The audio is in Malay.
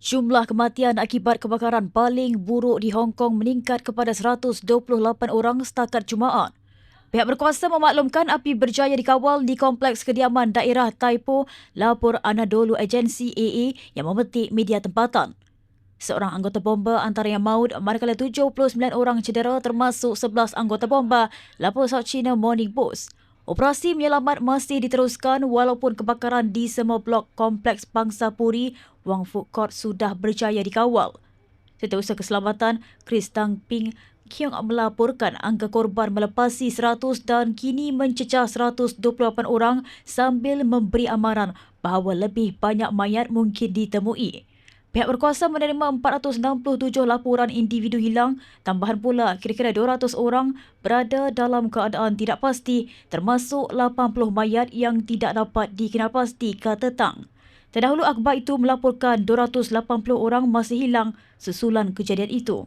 Jumlah kematian akibat kebakaran paling buruk di Hong Kong meningkat kepada 128 orang setakat Jumaat. Pihak berkuasa memaklumkan api berjaya dikawal di kompleks kediaman daerah Taipo, lapor Anadolu Agensi AA yang memetik media tempatan. Seorang anggota bomba antara yang maut manakala 79 orang cedera termasuk 11 anggota bomba, lapor South China Morning Post. Operasi menyelamat masih diteruskan walaupun kebakaran di semua blok kompleks Bangsa Puri Wang Fu Court sudah berjaya dikawal. Setiausaha Keselamatan Chris Tang Ping Kiong melaporkan angka korban melepasi 100 dan kini mencecah 128 orang sambil memberi amaran bahawa lebih banyak mayat mungkin ditemui. Pihak berkuasa menerima 467 laporan individu hilang, tambahan pula kira-kira 200 orang berada dalam keadaan tidak pasti termasuk 80 mayat yang tidak dapat dikenalpasti kata Tang. Terdahulu akhbar itu melaporkan 280 orang masih hilang susulan kejadian itu.